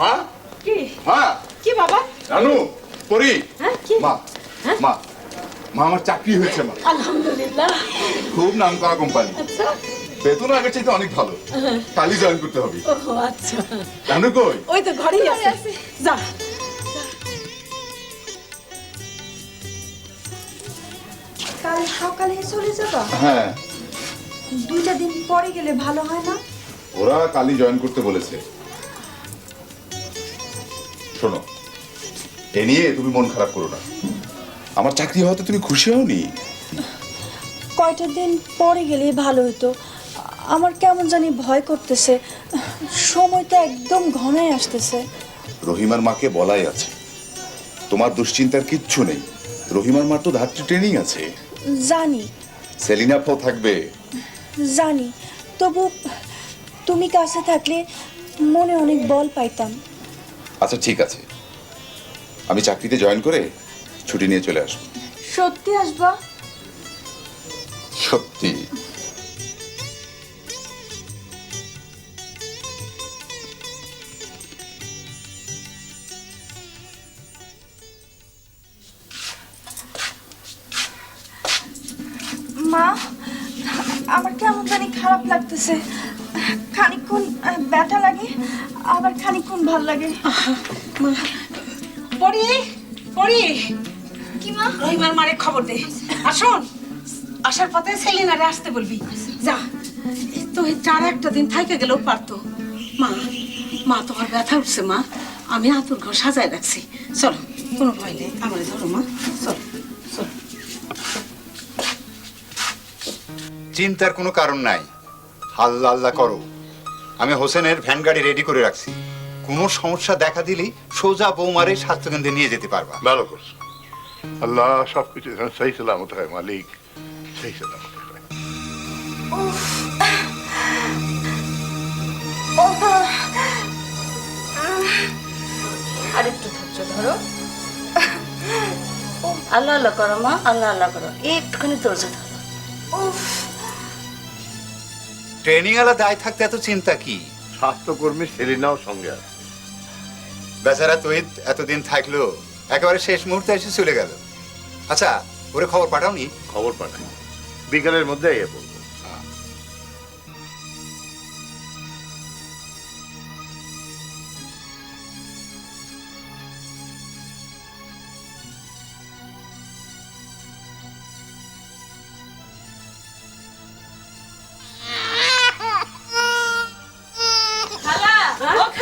মা? কি? মা? কি বাবা? রানু পরি। হ্যাঁ কি? মা হ্যাঁ? মা মা আমার চাকরি হয়েছে মা। আলহামদুলিল্লাহ। খুব নাম করা কোম্পানি। আচ্ছা। বেতন আগের চাইতে অনেক ভালো। কালই জয়েন করতে হবে। ও আচ্ছা। রানু কই? ওই তো ঘরেই আছে। যা। কাল সকালে চলে যাবা? হ্যাঁ। দুইটা দিন পরে গেলে ভালো হয় না? ওরা কালই জয়েন করতে বলেছে। শোনো এ নিয়ে তুমি মন খারাপ করো না। আমার চাকরি হওয়াতে তুমি খুশি হওনি? কয়টা দিন পরে গেলে ভালো হতো। আমার কেমন জানি ভয় করতেছে। সময় তো একদম ঘনায় আসতেছে। রহিমার মাকে বলাই আছে। তোমার দুশ্চিন্তার কিচ্ছু নেই। রহিমার মার তো ধাত্রী ট্রেনিং আছে। জানি। সেলিনা ফো থাকবে। জানি। তবু তুমি কাছে থাকলে মনে অনেক বল পাইতাম। আচ্ছা ঠিক আছে। আমি চাকরিতে জয়েন করে ছুটি নিয়ে চলে আসব। সত্যি আসবা? সত্যি। মা আমার কেমন জানি খারাপ লাগতেছে। আবার খানিকক্ষণ ভালো লাগে। পড়ি পড়ি। কি মা? রহিমার মারে খবর দে। আর শোন আসার পথে সেলিনারে আসতে বলবি। যা। এই তো এই চার একটা দিন থাইকে গেলেও পারতো। মা মা তোমার ব্যথা উঠছে মা। আমি আতুর ঘর সাজায় রাখছি। চলো কোনো ভয় নেই। আমার ধরো মা। চলো চলো। চিন্তার কোনো কারণ নাই। আল্লাহ আল্লাহ করো। আমি হোসেনের ভ্যান গাড়ি রেডি করে রাখছি। কোনো সমস্যা দেখা দিলেই সোজা বৌমারে স্বাস্থ্যকেন্দ্রে নিয়ে যেতে পারবা। ভালো করছ। আল্লাহ সব কিছু যেন সেই সালামত হয় মালিক। সেই সালামত হয়। আরেকটু ধৈর্য ধরো। আল্লাহ আল্লাহ করো মা। আল্লাহ আল্লাহ করো। একটুখানি ধৈর্য ধরো। ট্রেনিং আলা দায় থাকতে এত চিন্তা কি? স্বাস্থ্যকর্মী সেলিনাও সঙ্গে আছে। বেচারা তহিদ এতদিন থাকল একেবারে শেষ মুহূর্তে এসে চলে গেল। আচ্ছা ওরে খবর পাঠাওনি? খবর পাঠাই। বিকালের মধ্যে এ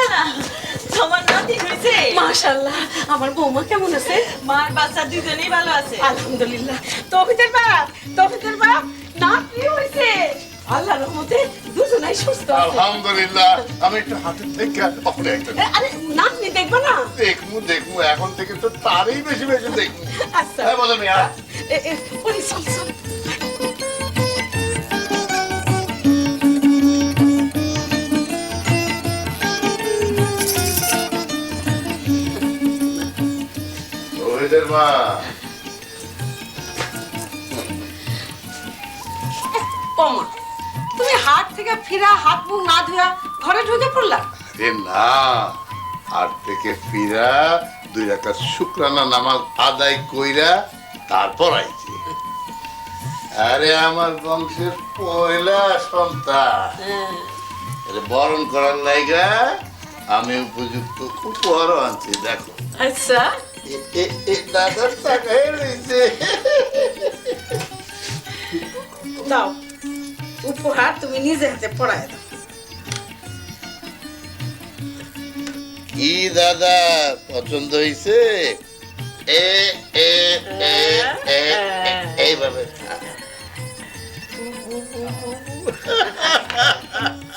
বলব তোমার নাতি হয়েছে? মাশাল্লাহ আমার বৌমা কেমন আছে? মার বাচ্চা দুজনেই ভালো আছে। আলহামদুলিল্লাহ। তৌফিকের বাপ তৌফিকের বাপ না হয়েছে। আল্লাহ রহমতে দুজনাই সুস্থ আলহামদুলিল্লাহ। আমি একটু হাতের থেকে আরে নাতনি দেখব না? দেখমু দেখমু এখন থেকে তো তারই বেশি বেশি দেখমু আচ্ছা। হ্যাঁ বলো মিয়া। এ, এ, ওরে চল চল। রোহিতের মা ওমা তুমি হাট থেকে ফিরা হাত মুখ না ধুয়া ঘরে ঢুকে পড়লা? এ না আর থেকে ফিরা দুই রাকাত শুক্রানা নামাজ আদায় কইরা তারপর আইছি। আরে আমার বংশের পয়লা সন্তান। এরে বরণ করার লাইগা আমি উপযুক্ত উপহারও আনছি দেখো। আচ্ছা। দাদার টাকাই রয়েছে। দাও উপহার তুমি নিজে হাতে পড়ায় দাও। কি দাদা পছন্দ হয়েছে এ এ এ এ এ, এইভাবে।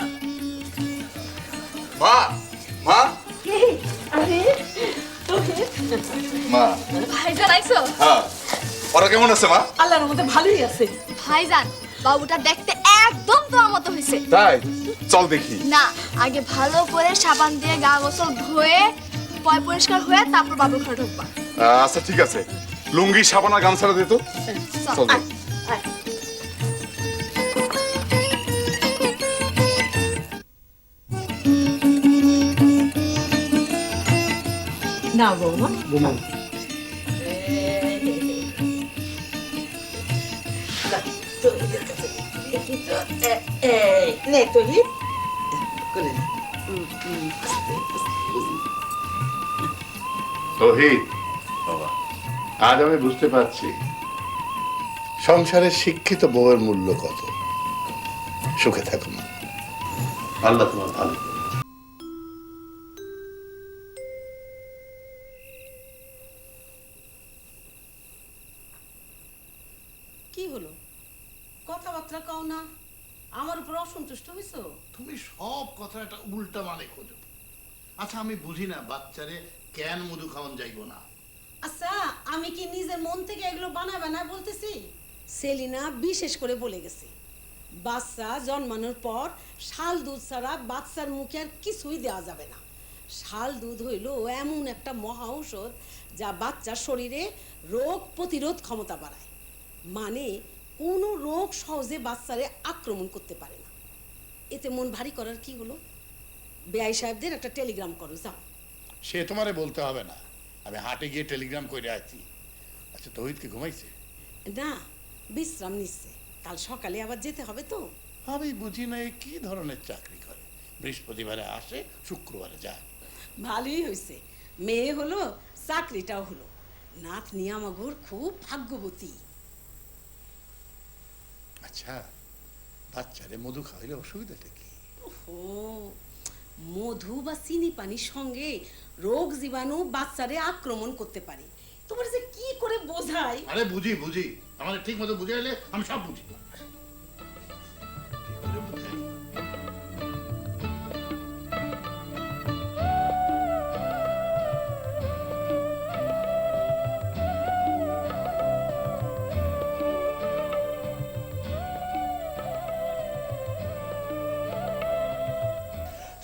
ওরা কেমন আছে মা? আল্লাহর মধ্যে ভালোই আছে। ভাইজান বাবুটা দেখতে একদম তোমার মতো হয়েছে। তাই? চল দেখি। না আগে ভালো করে সাবান দিয়ে গা গোসল ধুয়ে পয় পরিষ্কার হয়ে তারপর বাবুর ঘরে ঢুকবা। আচ্ছা ঠিক আছে। লুঙ্গি সাবানা গামছাটা দিত চল। চল আয়, আয়। না বৌমা। নে তুই তহিদ বাবা। আজ আমি বুঝতে পারছি। সংসারের শিক্ষিত বউয়ের মূল্য কত? সুখে থাকুন। আল্লাহ তোমার ভালো কি হলো? কথাবার্তা কও না। হইছো? তুমি সব কথা একটা উল্টা মানে খোঁজো। আচ্ছা আমি বুঝি না বাচ্চারে কেন মধু খাওয়ান যাইবো না? আচ্ছা আমি কি নিজের মন থেকে এগুলো বানাবে না বলতেছি? সেলিনা বিশেষ করে বলে গেছে। বাচ্চা জন্মানোর পর শাল দুধ ছাড়া বাচ্চার মুখে আর কিছুই দেওয়া যাবে না। শাল দুধ হইল এমন একটা মহা ঔষধ যা বাচ্চার শরীরে রোগ প্রতিরোধ ক্ষমতা বাড়ায়। মানে কোনো রোগ সহজে বাচ্চারে আক্রমণ করতে পারে না। এতে মন ভারী করার কি হলো? বেআই সাহেবদের একটা টেলিগ্রাম করো যাও। সে তোমারে বলতে হবে না। আমি হাটে গিয়ে টেলিগ্রাম করে আছি আচ্ছা তহিদকে ঘুমাইছে? না বিশ্রাম নিচ্ছে। কাল সকালে আবার যেতে হবে তো। আমি বুঝি না এ কি ধরনের চাকরি করে? বৃহস্পতিবারে আসে শুক্রবারে যায়। ভালোই হয়েছে মেয়ে হলো চাকরিটাও হলো। নাথ নিয়ামগর খুব ভাগ্যবতী। আচ্ছা। বাচ্চারে মধু খাওয়াইলে অসুবিধাটা কি? ও মধু বা চিনি পানির সঙ্গে রোগ জীবাণু বাচ্চারে আক্রমণ করতে পারে। তোমার যে কি করে বোঝাই আরে বুঝি বুঝি। আমাদের ঠিক মতো বুঝাইলে আমি সব বুঝি।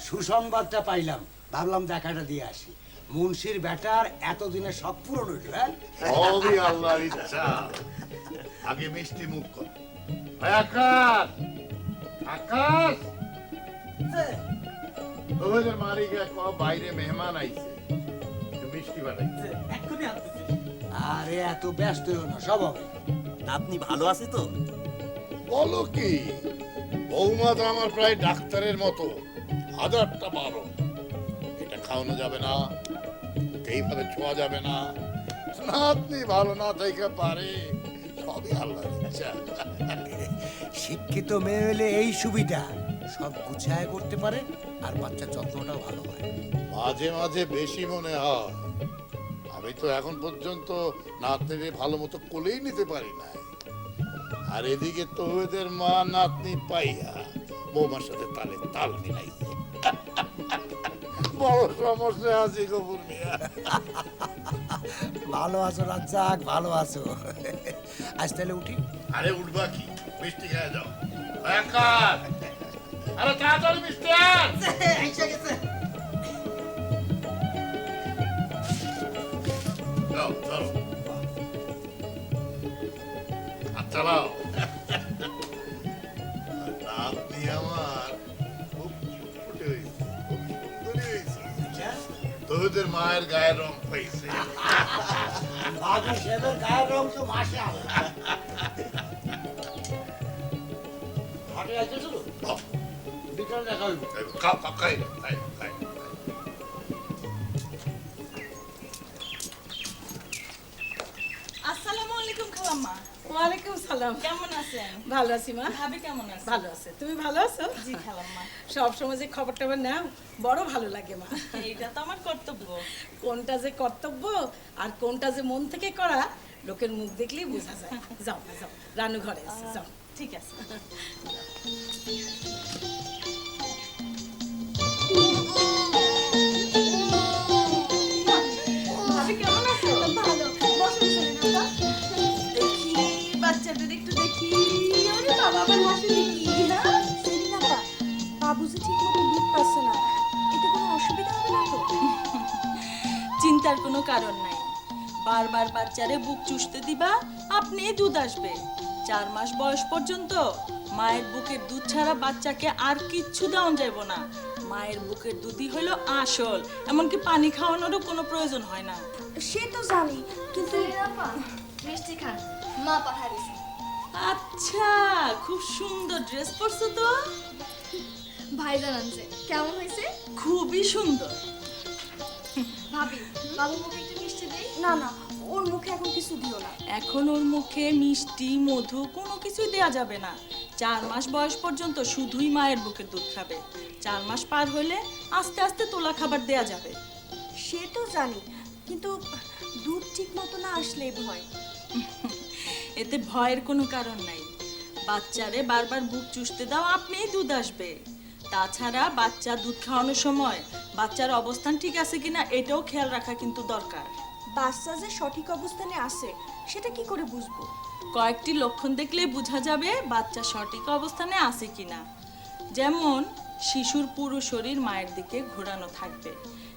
সুসংবাদটা পাইলাম। ভাবলাম দেখাটা দিয়ে আসি। মুন্সির ব্যাটার এতদিনে সব পূরণ হইল হ্যাঁ? সবই আল্লাহর ইচ্ছা। আগে মিষ্টি মুখ কর। আকাশ! আকাশ! ওদের মারি ক বাইরে মেহমান আইছে। মিষ্টি বানাইছে আরে এত ব্যস্ত হইও না সব হবে। আপনি ভালো আছে তো। বলো কি? বৌমা তো আমার প্রায় ডাক্তারের মতো। হাজারটা বারো এটা খাওয়ানো যাবে না এইভাবে ছোঁয়া যাবে না। নাতনি ভালো না থেকে পারে সবই আল্লাহর ইচ্ছা। শিক্ষিত মেয়ে হলে এই সুবিধা। সব গুছায় করতে পারে আর বাচ্চার যত্নটাও ভালো হয়। মাঝে মাঝে বেশি মনে হয়। আমি তো এখন পর্যন্ত নাতনিরে ভালো মতো কোলেই নিতে পারি না আর এদিকে তোদের মা নাতনি পাইয়া বৌমার সাথে তালে তাল মিলাইছে বড় সমস্যা আছে গফুর মিয়া। ভালো আছো রাজ্জাক ভালো আছো। আজ তাহলে উঠি। আরে উঠবা কি? মিষ্টি খেয়ে যাও। আকাশ আরে তাড়াতাড়ি মিষ্টি চালাও। নাতনি তোদের মায়ের গায়ের রং পাইছে বাবু সেবের গায়ের রং তো মাসে হাটে দেখা হইব খাই খাই খাই। ওয়ালাইকুম সালাম। কেমন আছেন? ভালো আছি মা। ভাবি কেমন আছে? ভালো আছে। তুমি ভালো আছো? জি খালাম্মা। সব সময় যে খবর টবর নাও বড় ভালো লাগে মা। এইটা তো আমার কর্তব্য। কোনটা যে কর্তব্য আর কোনটা যে মন থেকে করা লোকের মুখ দেখলেই বোঝা যায়। যাও যাও। রানু ঘরে আছে যাও। ঠিক আছে। মতো না। এতে কোনো অসুবিধা হবে না তো? চিন্তার কোনো কারণ নাই। বারবার বাচ্চারে বুক চুষতে দিবা আপনি দুধ আসবে। চার মাস বয়স পর্যন্ত মায়ের বুকের দুধ ছাড়া বাচ্চাকে আর কিচ্ছু দেওয়া যাইব না। মায়ের বুকের দুধই হলো আসল এমনকি পানি খাওয়ানোরও কোনো প্রয়োজন হয় না। সে তো জানি কিন্তু মিষ্টি খান। মা পাঠা আচ্ছা খুব সুন্দর ড্রেস পরছো তো। ভাই জানানছে কেমন হয়েছে? খুবই সুন্দর। ভাবি বাবু মুখে একটু মিষ্টি দেই? না না ওর মুখে এখন কিছু দিও না। এখন ওর মুখে মিষ্টি মধু কোনো কিছুই দেয়া যাবে না। চার মাস বয়স পর্যন্ত শুধুই মায়ের বুকের দুধ খাবে। চার মাস পার হলে আস্তে আস্তে তোলা খাবার দেয়া যাবে। সে তো জানি কিন্তু দুধ ঠিক মতো না আসলেই ভয়। এতে ভয়ের কোনো কারণ নাই। বাচ্চারে বারবার বুক চুষতে দাও আপনিই দুধ আসবে। তাছাড়া বাচ্চা দুধ খাওয়ানোর সময় বাচ্চার অবস্থান ঠিক আছে কিনা এটাও খেয়াল রাখা কিন্তু দরকার। বাচ্চা যে সঠিক অবস্থানে আছে সেটা কি করে বুঝব? কয়েকটি লক্ষণ দেখলেই বোঝা যাবে বাচ্চা সঠিক অবস্থানে আছে কিনা। যেমন শিশুর পুরো শরীর মায়ের দিকে ঘোরানো থাকবে।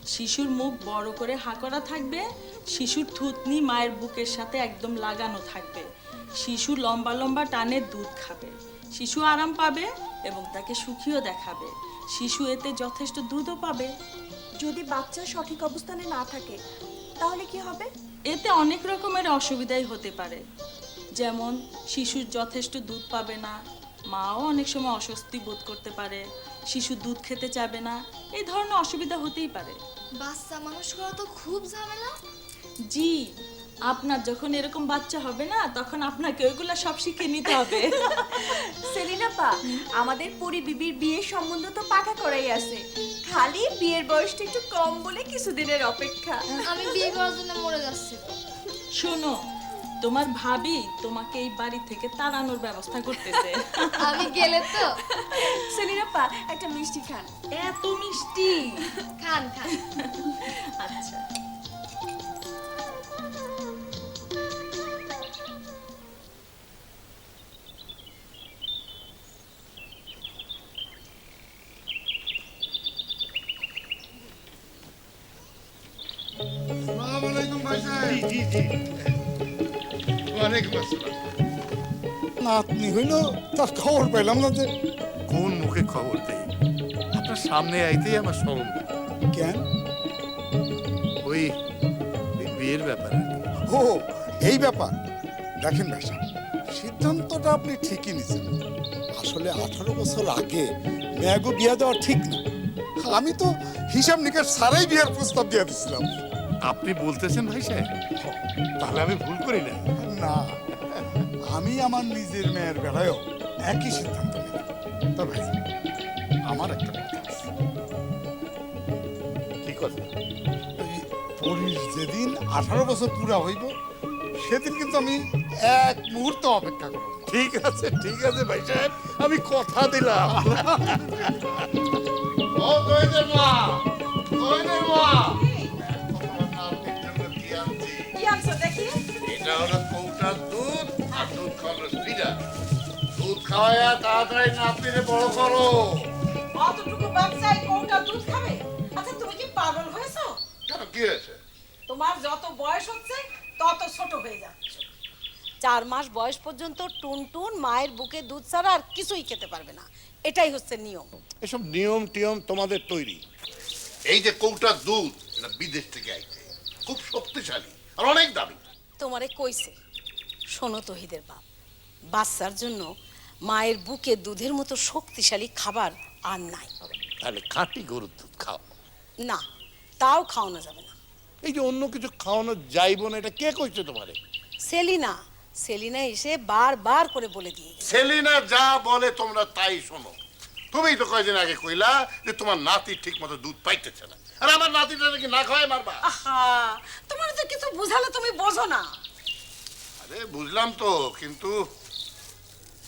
শিশুর মুখ বড় করে হাঁকড়া থাকবে। শিশুর থুতনি মায়ের বুকের সাথে একদম লাগানো থাকবে। শিশু লম্বা লম্বা টানে দুধ খাবে। শিশু আরাম পাবে। এবং তাকে সুখীও দেখাবে। শিশু এতে যথেষ্ট দুধও পাবে। যদি বাচ্চা সঠিক অবস্থানে না থাকে তাহলে কি হবে? এতে অনেক রকমের অসুবিধাই হতে পারে। যেমন শিশুর যথেষ্ট দুধ পাবে না মাও অনেক সময় অস্বস্তি বোধ করতে পারে শিশু দুধ খেতে চাবে না এই ধরনের অসুবিধা হতেই পারে। বাচ্চা মানুষ করা তো খুব ঝামেলা। জি আপনার যখন এরকম বাচ্চা হবে না তখন আপনাকে ওইগুলা সব শিখে নিতে হবে। সেলিনা পা আমাদের পরি বিবির বিয়ের সম্বন্ধ তো পাকা করাই আছে। খালি বিয়ের বয়সটা একটু কম বলে কিছুদিনের অপেক্ষা। আমি বিয়ে করার জন্য মরে যাচ্ছি। শোনো তোমার ভাবি তোমাকে এই বাড়ি থেকে তাড়ানোর ব্যবস্থা করতেছে। আমি গেলে তো। সেলিনা পা একটা মিষ্টি খান। এত মিষ্টি? খান খান। আচ্ছা। ওয়ালাইকুম আসসালাম নাতনি হইল তার খবর পেলাম না যে কোন মুখে খবর দেই? আপনার সামনে আইতেই আমার শরম কেন? ওই ওই বিয়ের ব্যাপারে ও এই ব্যাপার। দেখেন ভাই সিদ্ধান্তটা আপনি ঠিকই নিছেন। আসলে আঠারো বছর আগে মেয়াগো বিয়ে দেওয়া ঠিক না। আমি তো হিসাব নিকাশ সারাই বিয়ের প্রস্তাব দিয়ে দিছিলাম। আপনি বলতেছেন ভাই সাহেব তাহলে আমি ভুল করি না। না। আমি আমার নিজের মেয়ের বেলায়ও একই সিদ্ধান্ত নিই তবে আমার একটা কথা আছে। কি কথা? ওই যেদিন আঠারো বছর পুরা হইব সেদিন কিন্তু আমি এক মুহূর্ত অপেক্ষা করব। ঠিক আছে ঠিক আছে ভাই সাহেব আমি কথা দিলাম। ও কইদের মা কইদের মা। দুধ খাওয়ায়া তাড়াতাড়ি নাতনিরে বড় করো। অতটুকু বাচ্চাই কোনটা দুধ খাবে? আচ্ছা তুমি কি পাগল হয়েছো? কেন কি হয়েছে? তোমার যত বয়স হচ্ছে তত ছোট হয়ে যাচ্ছে। চার মাস বয়স পর্যন্ত টুনটুন মায়ের বুকে দুধ ছাড়া আর কিছুই খেতে পারবে না। এটাই হচ্ছে নিয়ম। এসব নিয়ম টিয়ম তোমাদের তৈরি। এই যে কৌটার দুধ এটা বিদেশ থেকে আইছে। খুব শক্তিশালী আর অনেক দামি। তোমারে কইছে শোনো তহিদের বাপ বাচ্চার জন্য মায়ের বুকে দুধের মতো শক্তিশালী খাবার আর নাই। তাহলে খাঁটি গরুর দুধ খাও। না তাও খাওয়ানো যাবে না। এই যে অন্য কিছু খাওয়ানো যাইব না এটা কে কইছে তোমারে? সেলিনা সেলিনা এসে বারবার করে বলে দিয়ে গেছে। সেলিনা যা বলে তোমরা তাই শোনো। তুমিই তো কয়দিন আগে কইলা যে তোমার নাতি ঠিক মতো দুধ পাইতেছে না। আর আমার নাতিটা নাকি না খাওয়াই মারবা? আহা তোমার যে কিছু বুঝালে তুমি বোঝো না। আরে বুঝলাম তো কিন্তু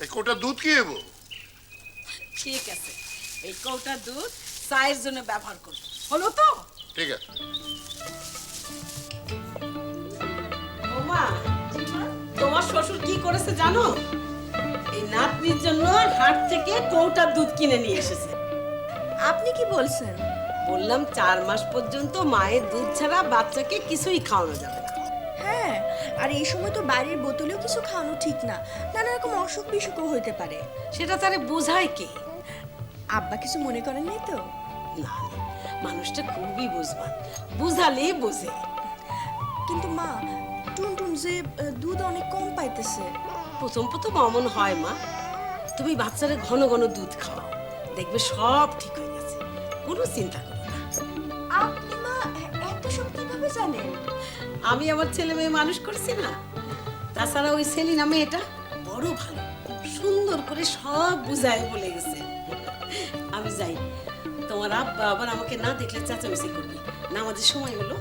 এই কোটা দুধ কি হব ঠিক আছে। এই কৌটা দুধ চায়ের জন্য ব্যবহার করব। হলো তো? ঠিক আছে। ওমা তোমার শ্বশুর কি করেছে জানো? এই নাতনির জন্য হাট থেকে কৌটার দুধ কিনে নিয়ে এসেছে। আপনি কি বলছেন? বললাম চার মাস পর্যন্ত মায়ের দুধ ছাড়া বাচ্চাকে কিছুই খাওয়ানো যাবে না। আর এই সময় তো বাড়ির বোতলেও কিছু খাওয়ানো ঠিক না। নানা রকম অসুখ বিসুখও হইতে পারে। সেটা তারে বোঝায় কে? আব্বা কিছু মনে করেন নাই তো? না মানুষটা খুবই বুঝবান। বুঝালেই বোঝে। কিন্তু মা টুন টুনটুন যে দুধ অনেক কম পাইতেছে। প্রথম প্রথম অমন হয় মা। তুমি বাচ্চারা ঘন ঘন দুধ খাওয়াও। দেখবে সব ঠিক হয়ে গেছে। কোনো চিন্তা আমি আমার ছেলে মেয়ে মানুষ করছি না। তাছাড়া ওই সেলিনা মেয়েটা বড় ভালো, সুন্দর করে সব বুঝায় বলে গেছে। আমি যাই। তোমার আব্বা আবার আমাকে না দেখলে চেঁচামেচি করবে। না, আমাদের সময় হলো।